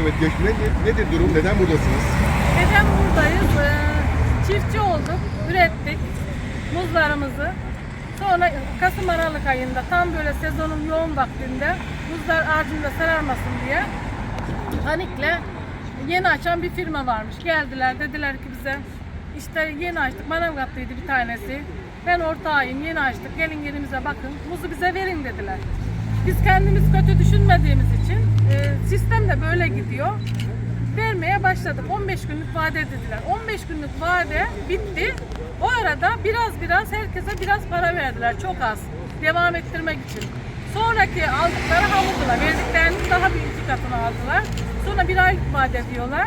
Evet, geç, nedir, nedir durum? Neden buradasınız? Neden buradayız? Ee, çiftçi olduk, ürettik muzlarımızı. Sonra Kasım Aralık ayında tam böyle sezonun yoğun vaktinde muzlar ağacında sararmasın diye panikle yeni açan bir firma varmış. Geldiler dediler ki bize işte yeni açtık Manavgat'taydı bir tanesi. Ben ortağıyım yeni açtık gelin yerimize bakın muzu bize verin dediler. Biz kendimiz kötü düşünmediğimiz için e, böyle gidiyor. Vermeye başladık. 15 günlük vade dediler. 15 günlük vade bitti. O arada biraz biraz herkese biraz para verdiler. Çok az. Devam ettirmek için. Sonraki aldıkları aldılar. Verdiklerinin daha bir iki katını aldılar. Sonra bir aylık vade diyorlar.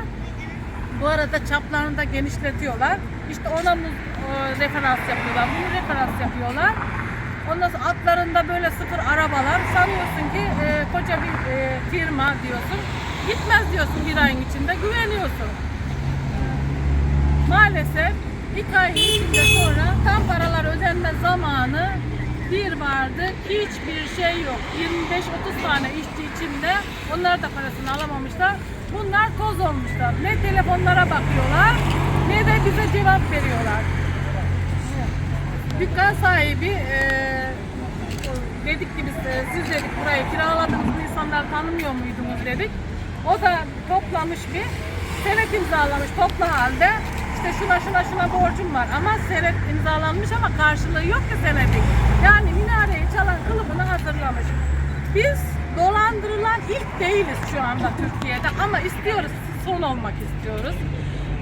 Bu arada çaplarını da genişletiyorlar. İşte ona muz e, referans yapıyorlar. Bunu referans yapıyorlar. Ondan sonra atlarında böyle sıfır arabalar. Sanıyorsun ki e, koca bir e, firma diyorsun. Gitmez diyorsun bir ayın içinde. Güveniyorsun. Maalesef iki ay içinde sonra tam paralar ödenme zamanı bir vardı. Hiçbir şey yok. 25-30 tane işçi içinde. Onlar da parasını alamamışlar. Bunlar toz olmuşlar. Ne telefonlara bakıyorlar ne de bize cevap veriyorlar. Dükkan sahibi eee dedik ki biz e, siz dedik burayı kiraladığınız bu insanlar tanımıyor muydunuz dedik. O da toplamış bir senet imzalamış toplu halde. İşte şuna şuna şuna borcum var ama senet imzalanmış ama karşılığı yok ki senedin. Yani minareyi çalan kılıbını hazırlamış. Biz dolandırılan ilk değiliz şu anda Türkiye'de ama istiyoruz son olmak istiyoruz.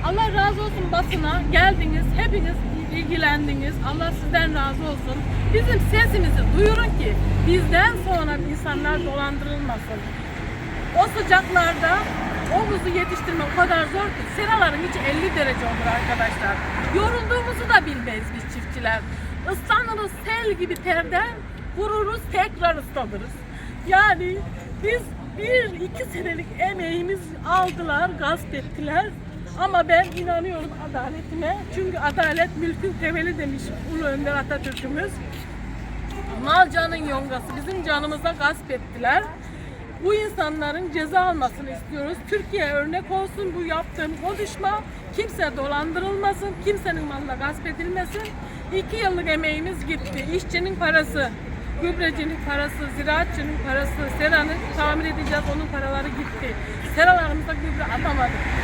Allah razı olsun basına geldiniz hepiniz ilgilendiniz. Allah sizden razı olsun. Bizim sesimizi duyurun ki bizden sonra insanlar dolandırılmasın. O sıcaklarda o buzu yetiştirme o kadar zor ki seraların içi 50 derece olur arkadaşlar. Yorulduğumuzu da bilmeyiz biz çiftçiler. Islanırız sel gibi terden vururuz tekrar ıslanırız. Yani biz bir iki senelik emeğimiz aldılar, gasp ettiler. Ama ben inanıyorum adaletime. Çünkü adalet mülkün temeli demiş Ulu Önder Atatürk'ümüz. Mal canın yongası bizim canımıza gasp ettiler. Bu insanların ceza almasını istiyoruz. Türkiye örnek olsun bu yaptığım konuşma. Kimse dolandırılmasın, kimsenin malına gasp edilmesin. İki yıllık emeğimiz gitti. İşçinin parası, gübrecinin parası, ziraatçının parası, seranın tamir edeceğiz onun paraları gitti. Seralarımıza gübre atamadık.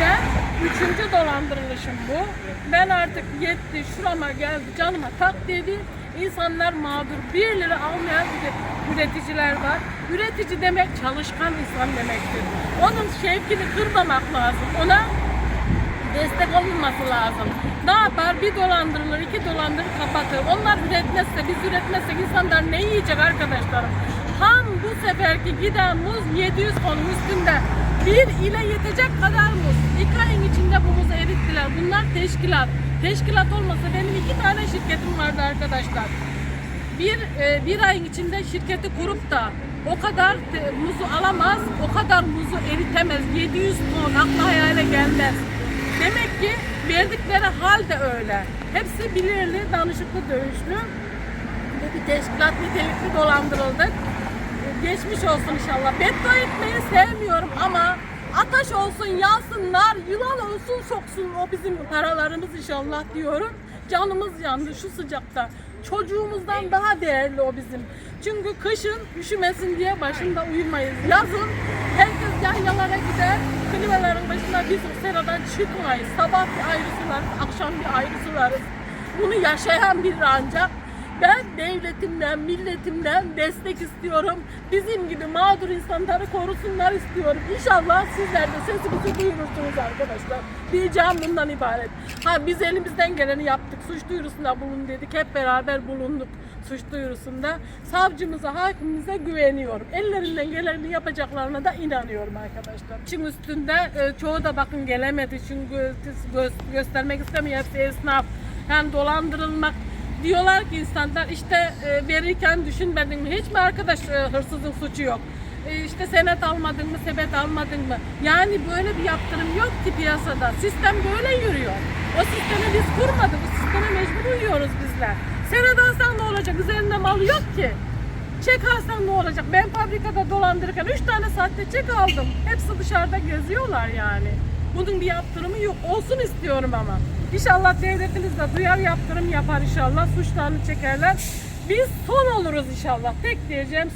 Ben üçüncü dolandırılışım bu. Ben artık yetti, şurama geldi, canıma tak dedi. İnsanlar mağdur. Bir lira almayan üre- üreticiler var. Üretici demek çalışkan insan demektir. Onun şevkini kırmamak lazım. Ona destek olunması lazım. Ne yapar? Bir dolandırılır, iki dolandırır, kapatır. Onlar üretmezse, biz üretmezsek insanlar ne yiyecek arkadaşlarım? Tam bu seferki giden muz 700 tonun üstünde. Bir ile yetecek kadar muz. İki ayın içinde bu muzu erittiler. Bunlar teşkilat. Teşkilat olmasa benim iki tane şirketim vardı arkadaşlar. Bir, e, bir ayın içinde şirketi kurup da o kadar te- muzu alamaz, o kadar muzu eritemez. 700 ton akla hayale gelmez. Demek ki verdikleri hal de öyle. Hepsi bilirli, danışıklı, dövüşlü. Bir teşkilat nitelikli dolandırıldık. Geçmiş olsun inşallah. Beddua etmeyi sevmiyorum ama ateş olsun, yansınlar, yılan olsun, soksun o bizim paralarımız inşallah diyorum. Canımız yandı şu sıcakta. Çocuğumuzdan daha değerli o bizim. Çünkü kışın üşümesin diye başında uyumayız. Yazın herkes yaylalara gider, klimaların başına biz o seradan çıkmayız. Sabah bir ayrı sularız, akşam bir ayrı sularız. Bunu yaşayan bir ancak ben devletimden, milletimden destek istiyorum. Bizim gibi mağdur insanları korusunlar istiyorum. İnşallah sizler de sesimizi duyurursunuz arkadaşlar. Diyeceğim bundan ibaret. Ha biz elimizden geleni yaptık. Suç duyurusunda bulun dedik. Hep beraber bulunduk suç duyurusunda. Savcımıza, hakimimize güveniyorum. Ellerinden geleni yapacaklarına da inanıyorum arkadaşlar. Çin üstünde e, çoğu da bakın gelemedi. Çünkü gö- göstermek istemiyor. Esnaf. Yani dolandırılmak diyorlar ki insanlar işte e, verirken düşünmedin mi? Hiç mi arkadaş e, hırsızın suçu yok? E, işte senet almadın mı, sebet almadın mı? Yani böyle bir yaptırım yok ki piyasada. Sistem böyle yürüyor. O sistemi biz kurmadık. O sisteme mecbur uyuyoruz bizler. Senet alsan ne olacak? Üzerinde mal yok ki. Çek alsam ne olacak? Ben fabrikada dolandırırken 3 tane sahte çek aldım. Hepsi dışarıda geziyorlar yani. Bunun bir yaptırımı yok. Olsun istiyorum ama. İnşallah devletimiz de duyar yaptırım yapar inşallah. Suçlarını çekerler. Biz son oluruz inşallah. Tek diyeceğim